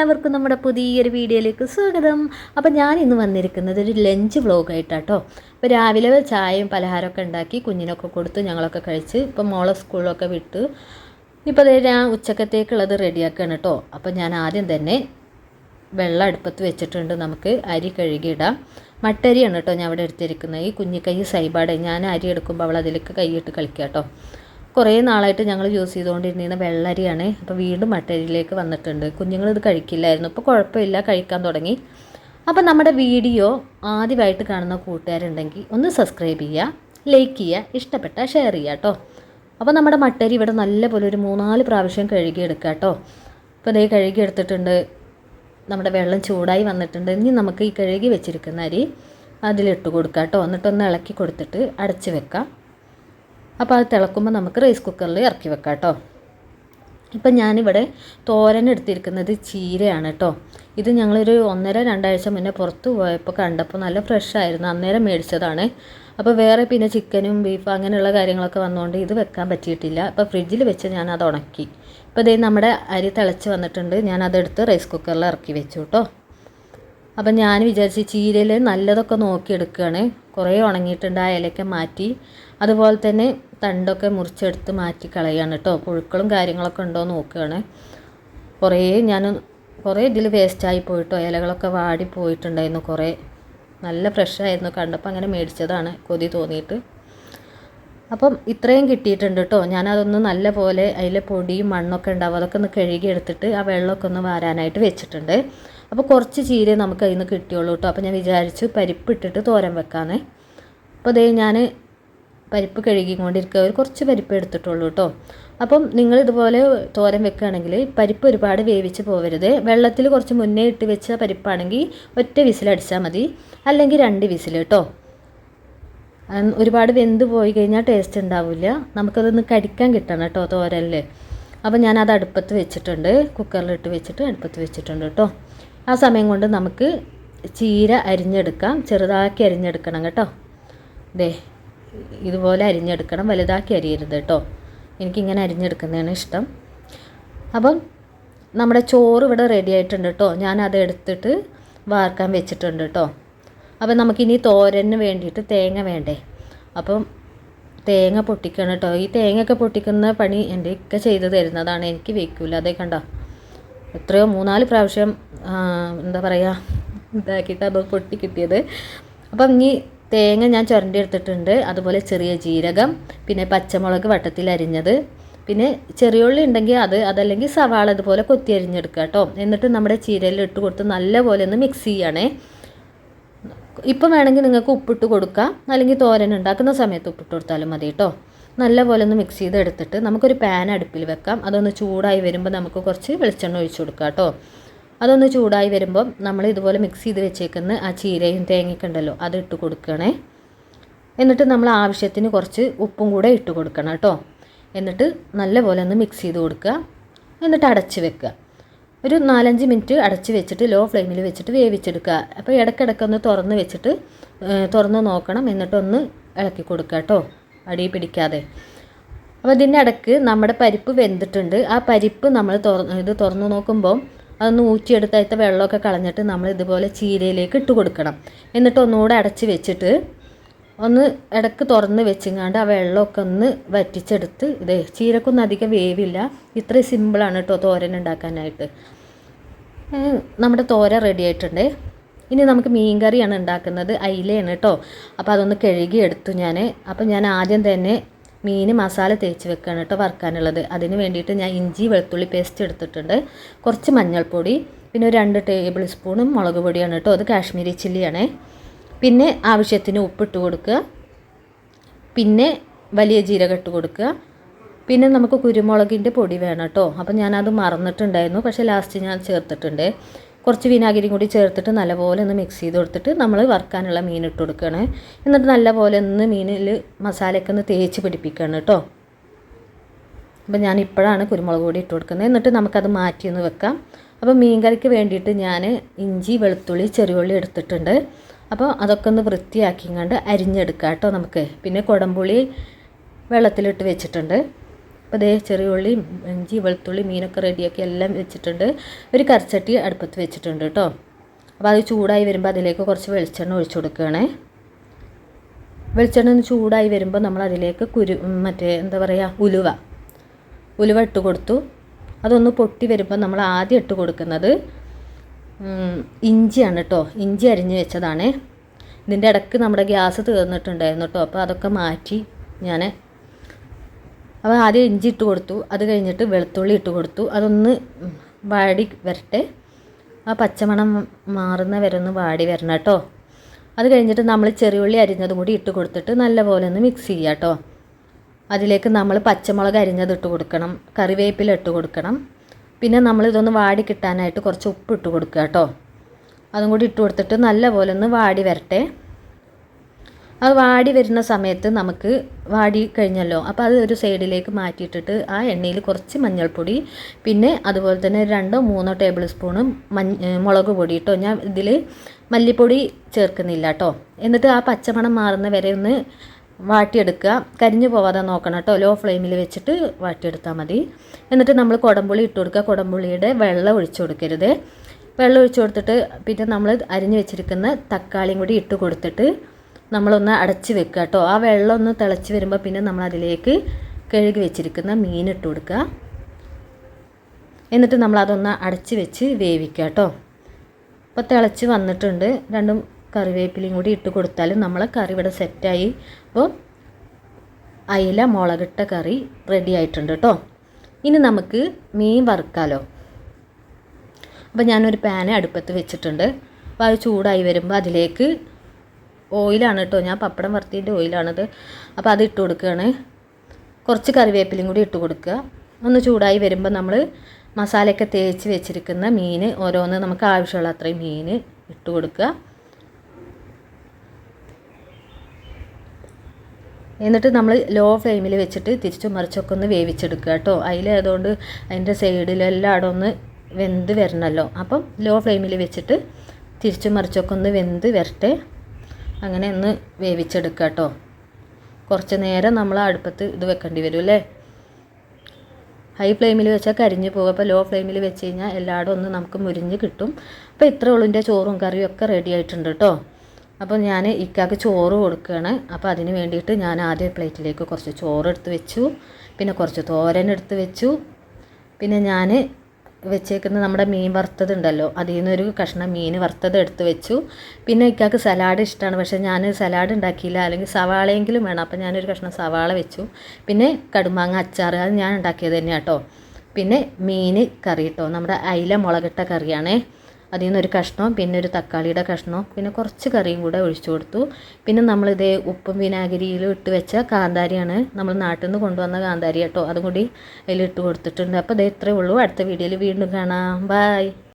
എല്ലാവർക്കും നമ്മുടെ പുതിയൊരു വീഡിയോയിലേക്ക് സ്വാഗതം. അപ്പോൾ ഞാൻ ഇന്ന് വന്നിരിക്കുന്നത് ഒരു ലഞ്ച് വ്ളോഗായിട്ടാട്ടോ. അപ്പോൾ രാവിലെ ചായയും പലഹാരമൊക്കെ ഉണ്ടാക്കി കുഞ്ഞിനൊക്കെ കൊടുത്ത് ഞങ്ങളൊക്കെ കഴിച്ച് ഇപ്പം മോളെ സ്കൂളിലൊക്കെ വിട്ട് ഇപ്പോൾ ദേ ഞാൻ ഉച്ചക്കത്തേക്കുള്ളത് റെഡിയാക്കുകയാണ് കേട്ടോ. അപ്പോൾ ഞാൻ ആദ്യം തന്നെ വെള്ളം അടുപ്പത്ത് വെച്ചിട്ടുണ്ട്. നമുക്ക് അരി കഴുകിയിടാം. മട്ടരിയാണ് കേട്ടോ ഞാൻ അവിടെ എടുത്തിരിക്കുന്നത്. ഈ കുഞ്ഞിക്കൈ സൈബാടെ ഞാൻ അരി എടുക്കുമ്പോൾ അവൾ അതിലേക്ക് കൈയിട്ട് കളിക്കാം കേട്ടോ. കുറേ നാളായിട്ട് ഞങ്ങൾ യൂസ് ചെയ്തുകൊണ്ടിരുന്ന വെള്ളരിയാണ്. അപ്പോൾ വീണ്ടും മട്ടരിയിലേക്ക് വന്നിട്ടുണ്ട്. കുഞ്ഞുങ്ങൾ ഇത് കഴിക്കില്ലായിരുന്നു. ഇപ്പോൾ കുഴപ്പമില്ല കഴിക്കാൻ തുടങ്ങി. അപ്പോൾ നമ്മുടെ വീഡിയോ ആദ്യമായിട്ട് കാണുന്ന കൂട്ടുകാരുണ്ടെങ്കിൽ ഒന്ന് സബ്സ്ക്രൈബ് ചെയ്യുക ലൈക്ക് ചെയ്യുക ഇഷ്ടപ്പെട്ട ഷെയർ ചെയ്യുക കേട്ടോ. അപ്പോൾ നമ്മുടെ മട്ടരി ഇവിടെ നല്ലപോലെ ഒരു മൂന്നാൽ പ്രാവശ്യം കഴുകിയെടുക്കുക കേട്ടോ. അപ്പോൾ ഇതേ കഴുകിയെടുത്തിട്ടുണ്ട്. നമ്മുടെ വെള്ളം ചൂടായി വന്നിട്ടുണ്ട്. ഇനി നമുക്ക് ഈ കഴുകി വെച്ചിരിക്കുന്ന അരി അതിലിട്ട് കൊടുക്കാം കേട്ടോ. എന്നിട്ടൊന്ന് ഇളക്കി കൊടുത്തിട്ട് അടച്ച് വെക്കാം. അപ്പോൾ അത് തിളക്കുമ്പോൾ നമുക്ക് റൈസ് കുക്കറിൽ ഇറക്കി വെക്കാം കേട്ടോ ഇപ്പം ഞാനിവിടെ തോരൻ എടുത്തിരിക്കുന്നത് ചീരയാണ് കേട്ടോ ഇത് ഞങ്ങളൊരു ഒന്നര രണ്ടാഴ്ച മുന്നേ പുറത്ത് പോയപ്പോൾ കണ്ടപ്പോൾ നല്ല ഫ്രഷ് ആയിരുന്നു. അന്നേരം മേടിച്ചതാണ്. അപ്പോൾ വേറെ പിന്നെ ചിക്കനും ബീഫ് അങ്ങനെയുള്ള കാര്യങ്ങളൊക്കെ വന്നുകൊണ്ട് ഇത് വെക്കാൻ പറ്റിയിട്ടില്ല. അപ്പോൾ ഫ്രിഡ്ജിൽ വെച്ച് ഞാൻ അത് ഉണക്കി. ഇപ്പോൾ ഇതേ നമ്മുടെ അരി തിളച്ച് വന്നിട്ടുണ്ട്. ഞാൻ അതെടുത്ത് റൈസ് കുക്കറിൽ ഇറക്കി വെച്ചു കേട്ടോ അപ്പം ഞാൻ വിചാരിച്ച് ചീരയിൽ നല്ലതൊക്കെ നോക്കിയെടുക്കുകയാണ് കുറേ ഉണങ്ങിയിട്ടുണ്ട് ആ ഇലയൊക്കെ മാറ്റി. അതുപോലെ തന്നെ തണ്ടൊക്കെ മുറിച്ചെടുത്ത് മാറ്റി കളയാണ് കേട്ടോ. പുഴുക്കളും കാര്യങ്ങളൊക്കെ ഉണ്ടോ നോക്കുകയാണ്. കുറേ ഞാൻ കുറേ ഇതിൽ വേസ്റ്റായി പോയിട്ടോ. ഇലകളൊക്കെ വാടി പോയിട്ടുണ്ടായിരുന്നു കുറേ. നല്ല ഫ്രഷായിരുന്നു കണ്ടപ്പോൾ അങ്ങനെ മേടിച്ചതാണ്. കൊതി തോന്നിയിട്ട്. അപ്പം ഇത്രയും കിട്ടിയിട്ടുണ്ട് കേട്ടോ. ഞാനതൊന്ന് നല്ല പോലെ അതിലെ പൊടിയും മണ്ണൊക്കെ ഉണ്ടാവും. അതൊക്കെ ഒന്ന് കഴുകി എടുത്തിട്ട് ആ വെള്ളമൊക്കെ ഒന്ന് വാരാനായിട്ട് വെച്ചിട്ടുണ്ട്. അപ്പോൾ കുറച്ച് ചീര നമുക്ക് അതിൽ നിന്ന് കിട്ടിയുള്ളൂ കേട്ടോ അപ്പോൾ ഞാൻ വിചാരിച്ചു പരിപ്പ് ഇട്ടിട്ട് തോരൻ വെക്കാമെന്നേ അപ്പോൾ അതേ ഞാൻ പരിപ്പ് കഴുകിക്കൊണ്ടിരിക്കുക ഒരു കുറച്ച് പരിപ്പ് എടുത്തിട്ടുള്ളൂ കേട്ടോ അപ്പം നിങ്ങൾ ഇതുപോലെ തോരൻ വെക്കുകയാണെങ്കിൽ പരിപ്പ് ഒരുപാട് വേവിച്ച് പോവരുത്. വെള്ളത്തിൽ കുറച്ച് മുന്നേ ഇട്ട് വെച്ച പരിപ്പാണെങ്കിൽ ഒറ്റ വിസിലടിച്ചാൽ മതി. അല്ലെങ്കിൽ രണ്ട് വിസിൽ കേട്ടോ ഒരുപാട് വെന്ത് പോയി കഴിഞ്ഞാൽ ടേസ്റ്റ് ഉണ്ടാവില്ല നമുക്കതൊന്ന് കടിക്കാൻ കിട്ടണം കേട്ടോ തോരനിൽ അപ്പോൾ ഞാനത് അടുപ്പത്ത് വെച്ചിട്ടുണ്ട്. കുക്കറിലിട്ട് വെച്ചിട്ട് അടുപ്പത്ത് വെച്ചിട്ടുണ്ട് കേട്ടോ ആ സമയം കൊണ്ട് നമുക്ക് ചീര അരിഞ്ഞെടുക്കാം. ചെറുതാക്കി അരിഞ്ഞെടുക്കണം കേട്ടോ. ദേ ഇതുപോലെ അരിഞ്ഞെടുക്കണം. വലുതാക്കി അരിയരുത് കേട്ടോ. എനിക്കിങ്ങനെ അരിഞ്ഞെടുക്കുന്നതാണ് ഇഷ്ടം. അപ്പം നമ്മുടെ ചോറ് ഇവിടെ റെഡി ആയിട്ടുണ്ട് കേട്ടോ. ഞാനത് എടുത്തിട്ട് വാർക്കാൻ വെച്ചിട്ടുണ്ട് കേട്ടോ. അപ്പം നമുക്കിനി തോരന് വേണ്ടിയിട്ട് തേങ്ങ വേണ്ടേ? അപ്പം തേങ്ങ പൊട്ടിക്കണം കേട്ടോ. ഈ തേങ്ങയൊക്കെ പൊട്ടിക്കുന്ന പണി എന്റെ ഒക്കെ ചെയ്ത് തരുന്നതാണ്. എനിക്ക് വെക്കൂല. അതേ കണ്ടോ? എത്രയോ മൂന്നാൽ പ്രാവശ്യം എന്താ പറയുക ഇതാക്കിയിട്ട് അത് പൊട്ടി കിട്ടിയത്. അപ്പം ഇനി തേങ്ങ ഞാൻ ചുരണ്ടി എടുത്തിട്ടുണ്ട്. അതുപോലെ ചെറിയ ജീരകം പിന്നെ പച്ചമുളക് വട്ടത്തിൽ അരിഞ്ഞത്. പിന്നെ ചെറിയുള്ളി ഉണ്ടെങ്കിൽ അത് അതല്ലെങ്കിൽ സവാള അതുപോലെ കൊത്തി അരിഞ്ഞെടുക്കുക കേട്ടോ. എന്നിട്ട് നമ്മുടെ ചീരയിൽ ഇട്ട് കൊടുത്ത് നല്ലപോലെ ഒന്ന് മിക്സ് ചെയ്യണേ. ഇപ്പം വേണമെങ്കിൽ നിങ്ങൾക്ക് ഉപ്പിട്ട് കൊടുക്കാം. അല്ലെങ്കിൽ തോരൻ ഉണ്ടാക്കുന്ന സമയത്ത് ഉപ്പിട്ട് കൊടുത്താലും മതി കേട്ടോ. നല്ലപോലെ ഒന്ന് മിക്സ് ചെയ്തെടുത്തിട്ട് നമുക്കൊരു പാൻ അടുപ്പിൽ വെക്കാം. അതൊന്ന് ചൂടായി വരുമ്പോൾ നമുക്ക് കുറച്ച് വെളിച്ചെണ്ണ ഒഴിച്ചു കൊടുക്കാം കേട്ടോ. അതൊന്ന് ചൂടായി വരുമ്പോൾ നമ്മൾ ഇതുപോലെ മിക്സ് ചെയ്ത് വെച്ചേക്കുന്ന ആ ചീരയും തേങ്ങയൊക്കെ ഉണ്ടല്ലോ അത് ഇട്ട് കൊടുക്കണേ. എന്നിട്ട് നമ്മൾ ആവശ്യത്തിന് കുറച്ച് ഉപ്പും കൂടെ ഇട്ട് കൊടുക്കണം കേട്ടോ. എന്നിട്ട് നല്ലപോലെ ഒന്ന് മിക്സ് ചെയ്ത് കൊടുക്കുക. എന്നിട്ട് അടച്ച് വെക്കുക. ഒരു നാലഞ്ച് മിനിറ്റ് അടച്ച് വെച്ചിട്ട് ലോ ഫ്ലെയിമിൽ വെച്ചിട്ട് വേവിച്ചെടുക്കുക. അപ്പോൾ ഇടയ്ക്കിടയ്ക്ക് ഒന്ന് തുറന്ന് വെച്ചിട്ട് തുറന്ന് നോക്കണം. എന്നിട്ടൊന്ന് ഇളക്കി കൊടുക്കുക കേട്ടോ. അടി പിടിക്കാതെ. അപ്പോൾ ഇതിന്റെ ഇടയ്ക്ക് നമ്മുടെ പരിപ്പ് വെന്തിട്ടുണ്ട്. ആ പരിപ്പ് നമ്മൾ തുറന്ന് ഇത് തുറന്നു നോക്കുമ്പോൾ അതൊന്ന് ഊറ്റിയെടുത്തതിന്റെ വെള്ളമൊക്കെ കളഞ്ഞിട്ട് നമ്മൾ ഇതുപോലെ ചീരയിലേക്ക് ഇട്ട് കൊടുക്കണം. എന്നിട്ട് ഒന്നുകൂടെ അടച്ച് വെച്ചിട്ട് ഒന്ന് ഇടയ്ക്ക് തുറന്ന് വെച്ചിങ്ങാണ്ട് ആ വെള്ളമൊക്കെ ഒന്ന് വറ്റിച്ചെടുത്ത് ഇതേ ചീരക്കൊന്നും അധികം വേവില്ല. ഇത്രയും സിമ്പിളാണ് കേട്ടോ തോരൻ ഉണ്ടാക്കാനായിട്ട്. നമ്മുടെ തോര റെഡി ആയിട്ടുണ്ട്. ഇനി നമുക്ക് മീൻ കറിയാണ് ഉണ്ടാക്കുന്നത് അയിലയാണ് കേട്ടോ അപ്പോൾ അതൊന്ന് കഴുകി എടുത്തു ഞാൻ അപ്പോൾ ഞാൻ ആദ്യം തന്നെ മീൻ മസാല തേച്ച് വെക്കുകയാണ് കേട്ടോ വറുക്കാനുള്ളത്. അതിന് വേണ്ടിയിട്ട് ഞാൻ ഇഞ്ചി വെളുത്തുള്ളി പേസ്റ്റ് എടുത്തിട്ടുണ്ട്. കുറച്ച് മഞ്ഞൾപ്പൊടി പിന്നെ ഒരു രണ്ട് ടേബിൾ സ്പൂണും മുളക് പൊടിയാണ് കേട്ടോ അത് കാശ്മീരി ചില്ലിയാണ്. പിന്നെ ആവശ്യത്തിന് ഉപ്പിട്ട് കൊടുക്കുക. പിന്നെ വലിയ ജീരകം ഇട്ട് കൊടുക്കുക. പിന്നെ നമുക്ക് കുരുമുളകിന്റെ പൊടി വേണം കേട്ടോ അപ്പം ഞാനത് മറന്നിട്ടുണ്ടായിരുന്നു. പക്ഷേ ലാസ്റ്റ് ഞാൻ ചേർത്തിട്ടുണ്ട്. കുറച്ച് വിനാഗിരിയും കൂടി ചേർത്തിട്ട് നല്ലപോലെ ഒന്ന് മിക്സ് ചെയ്ത് കൊടുത്തിട്ട് നമ്മൾ വറുക്കാനുള്ള മീൻ ഇട്ട് കൊടുക്കുകയാണ്. എന്നിട്ട് നല്ലപോലെ ഒന്ന് മീനിൽ മസാലയൊക്കെ ഒന്ന് തേച്ച് പിടിപ്പിക്കുകയാണ് കേട്ടോ. അപ്പം ഞാൻ ഇപ്പോഴാണ് കുരുമുളക് പൊടി ഇട്ട് കൊടുക്കുന്നത്. എന്നിട്ട് നമുക്കത് മാറ്റി ഒന്ന് വെക്കാം. അപ്പോൾ മീൻ കറിക്ക് വേണ്ടിയിട്ട് ഞാൻ ഇഞ്ചി വെളുത്തുള്ളി ചെറിയുള്ളി എടുത്തിട്ടുണ്ട്. അപ്പോൾ അതൊക്കെ ഒന്ന് വൃത്തിയാക്കി കണ്ട് അരിഞ്ഞെടുക്കാം കേട്ടോ നമുക്ക്. പിന്നെ കുടംപുളി വെള്ളത്തിലിട്ട് വെച്ചിട്ടുണ്ട്. അപ്പോൾ ഇതേ ചെറിയ ഉള്ളി ഇഞ്ചി വെളുത്തുള്ളി മീനൊക്കെ റെഡിയാക്കി എല്ലാം വെച്ചിട്ടുണ്ട്. ഒരു കറിച്ചട്ടി അടുപ്പത്ത് വെച്ചിട്ടുണ്ട് കേട്ടോ അപ്പോൾ അത് ചൂടായി വരുമ്പോൾ അതിലേക്ക് കുറച്ച് വെളിച്ചെണ്ണ ഒഴിച്ചു കൊടുക്കുകയാണേ. വെളിച്ചെണ്ണ ചൂടായി വരുമ്പോൾ നമ്മൾ അതിലേക്ക് കുരു മറ്റേ എന്താ പറയുക ഉലുവ. ഉലുവ ഇട്ട് കൊടുത്തു. അതൊന്ന് പൊട്ടി വരുമ്പോൾ നമ്മൾ ആദ്യം ഇട്ട് കൊടുക്കുന്നത് ഇഞ്ചിയാണ് കേട്ടോ ഇഞ്ചി അരിഞ്ഞ് വെച്ചതാണ്. ഇതിന്റെ ഇടയ്ക്ക് നമ്മുടെ ഗ്യാസ് തീർന്നിട്ടുണ്ടായിരുന്നു കേട്ടോ അപ്പോൾ അതൊക്കെ മാറ്റി ഞാൻ അപ്പോൾ ആദ്യം ഇഞ്ചി ഇട്ട് കൊടുത്തു. അത് കഴിഞ്ഞിട്ട് വെളുത്തുള്ളി ഇട്ട് കൊടുത്തു. അതൊന്ന് വാടി വരട്ടെ. ആ പച്ചമണം മാറുന്ന വരെ ഒന്ന് വാടി വരണം കേട്ടോ. അത് കഴിഞ്ഞിട്ട് നമ്മൾ ചെറിയുള്ളി അരിഞ്ഞതും കൂടി ഇട്ട് കൊടുത്തിട്ട് നല്ലപോലെ ഒന്ന് മിക്സ് ചെയ്യുക കേട്ടോ. അതിലേക്ക് നമ്മൾ പച്ചമുളക് അരിഞ്ഞത് ഇട്ട് കൊടുക്കണം. കറിവേപ്പില ഇട്ട് കൊടുക്കണം. പിന്നെ നമ്മൾ ഇതൊന്ന് വാടി കിട്ടാനായിട്ട് കുറച്ച് ഉപ്പ് ഇട്ട് കൊടുക്കുക കേട്ടോ. അതും കൂടി ഇട്ട് കൊടുത്തിട്ട് നല്ലപോലെ ഒന്ന് വാടി വരട്ടെ. അത് വാടി വരുന്ന സമയത്ത് നമുക്ക് വാടി കഴിഞ്ഞല്ലോ. അപ്പോൾ അത് ഒരു സൈഡിലേക്ക് മാറ്റിയിട്ടിട്ട് ആ എണ്ണയിൽ കുറച്ച് മഞ്ഞൾപ്പൊടി പിന്നെ അതുപോലെ തന്നെ രണ്ടോ മൂന്നോ ടേബിൾ സ്പൂണും മഞ്ഞ മുളക് പൊടി കേട്ടോ ഞാൻ ഇതിൽ മല്ലിപ്പൊടി ചേർക്കുന്നില്ല കേട്ടോ എന്നിട്ട് ആ പച്ചമണം മാറുന്ന വരെ ഒന്ന് വാട്ടിയെടുക്കുക. കരിഞ്ഞു പോവാതെ നോക്കണം കേട്ടോ ലോ ഫ്ലെയിമിൽ വെച്ചിട്ട് വാട്ടിയെടുത്താൽ മതി. എന്നിട്ട് നമ്മൾ കുടംപുളി ഇട്ട് കൊടുക്കുക. കുടംപുളിയുടെ വെള്ളം ഒഴിച്ചു കൊടുക്കരുത്. വെള്ളം ഒഴിച്ചു കൊടുത്തിട്ട് പിന്നെ നമ്മൾ അരിഞ്ഞു വെച്ചിരിക്കുന്ന തക്കാളിയും കൂടി ഇട്ട് കൊടുത്തിട്ട് നമ്മളൊന്ന് അടച്ച് വെക്കുക കേട്ടോ. ആ വെള്ളം ഒന്ന് തിളച്ച് വരുമ്പോൾ പിന്നെ നമ്മൾ അതിലേക്ക് കഴുകി വെച്ചിരിക്കുന്ന മീൻ ഇട്ട് കൊടുക്കുക. എന്നിട്ട് നമ്മൾ അതൊന്ന് അടച്ച് വെച്ച് വേവിക്കുക കേട്ടോ. അപ്പോൾ തിളച്ച് വന്നിട്ടുണ്ട്. രണ്ടും കറിവേപ്പിലയും കൂടി ഇട്ട് കൊടുത്താലും നമ്മളെ കറി ഇവിടെ സെറ്റായി. അപ്പോൾ അയില മുളകിട്ട കറി റെഡി ആയിട്ടുണ്ട് കേട്ടോ. ഇനി നമുക്ക് മീൻ വറുക്കാലോ. അപ്പോൾ ഞാനൊരു പാന് അടുപ്പത്ത് വെച്ചിട്ടുണ്ട്. അപ്പോൾ അത് ചൂടായി വരുമ്പോൾ അതിലേക്ക് ഓയിലാണ് കേട്ടോ ഞാൻ പപ്പടം വറുത്തിന്റെ ഓയിലാണത്. അപ്പോൾ അത് ഇട്ട് കൊടുക്കുകയാണ് കുറച്ച് കറിവേപ്പിലയും കൂടി ഇട്ട് കൊടുക്കുക. ഒന്ന് ചൂടായി വരുമ്പോൾ നമ്മൾ മസാലയൊക്കെ തേച്ച് വെച്ചിരിക്കുന്ന മീൻ ഓരോന്ന് നമുക്ക് ആവശ്യമുള്ള അത്രയും മീൻ ഇട്ട് കൊടുക്കുക. എന്നിട്ട് നമ്മൾ ലോ ഫ്ലെയിമിൽ വെച്ചിട്ട് തിരിച്ചു മറിച്ചൊക്കെ ഒന്ന് വേവിച്ചെടുക്കുക കേട്ടോ അതിലായതുകൊണ്ട് അതിന്റെ സൈഡിലെല്ലാം ഒന്ന് വെന്ത് വരണമല്ലോ അപ്പം ലോ ഫ്ലെയിമിൽ വെച്ചിട്ട് തിരിച്ചു മറിച്ചൊക്കെ ഒന്ന് വെന്ത് വരട്ടെ. അങ്ങനെ ഒന്ന് വേവിച്ചെടുക്കുക കേട്ടോ. കുറച്ച് നേരം നമ്മൾ അടുപ്പത്ത് ഇത് വെക്കേണ്ടി വരും അല്ലേ? ഹൈ ഫ്ലെയിമിൽ വെച്ചാൽ കരിഞ്ഞ് പോകും. അപ്പോൾ ലോ ഫ്ലെയിമിൽ വെച്ച് കഴിഞ്ഞാൽ എല്ലായിടും ഒന്ന് നമുക്ക് മുരിഞ്ഞ് കിട്ടും. അപ്പോൾ ഇത്ര ഉള്ളിന്റെ ചോറും കറിയും ഒക്കെ റെഡി ആയിട്ടുണ്ട് കേട്ടോ. അപ്പോൾ ഞാൻ ഇക്കാക്ക് ചോറ് കൊടുക്കുകയാണ് അപ്പോൾ അതിന് വേണ്ടിയിട്ട് ഞാൻ ആദ്യം പ്ലേറ്റിലേക്ക് കുറച്ച് ചോറ് എടുത്ത് വെച്ചു. പിന്നെ കുറച്ച് തോരൻ എടുത്ത് വെച്ചു. പിന്നെ ഞാൻ വെച്ചേക്കുന്ന നമ്മുടെ മീൻ വറുത്തത് ഉണ്ടല്ലോ അതിൽ നിന്നൊരു കഷ്ണം മീൻ വറുത്തത് എടുത്ത് വെച്ചു. പിന്നെ ഇക്കാക്ക് സലാഡ് ഇഷ്ടമാണ് പക്ഷേ ഞാൻ സലാഡ് ഉണ്ടാക്കിയില്ല. അല്ലെങ്കിൽ സവാളയെങ്കിലും വേണം. അപ്പോൾ ഞാനൊരു കഷ്ണം സവാള വെച്ചു. പിന്നെ കടുമാങ്ങ അച്ചാർ അത് ഞാൻ ഉണ്ടാക്കിയത് തന്നെയാണ് കേട്ടോ പിന്നെ മീൻ കറി കേട്ടോ നമ്മുടെ അയില മുളകിട്ട കറിയാണേ. അതിൽ നിന്നൊരു കഷ്ണവും പിന്നെ ഒരു തക്കാളിയുടെ കഷ്ണവും പിന്നെ കുറച്ച് കറിയും കൂടെ ഒഴിച്ചു കൊടുത്തു. പിന്നെ നമ്മളിത് ഉപ്പും വിനാഗിരിയിലും ഇട്ട് വെച്ച കാന്താരിയാണ് നമ്മൾ നാട്ടിൽ നിന്ന് കൊണ്ടുവന്ന കാന്താരി കേട്ടോ. അതും കൂടി അതിലിട്ട് കൊടുത്തിട്ടുണ്ട്. അപ്പോൾ ഇത് ഇത്രയേ ഉള്ളൂ. അടുത്ത വീഡിയോയിൽ വീണ്ടും കാണാം. ബായ്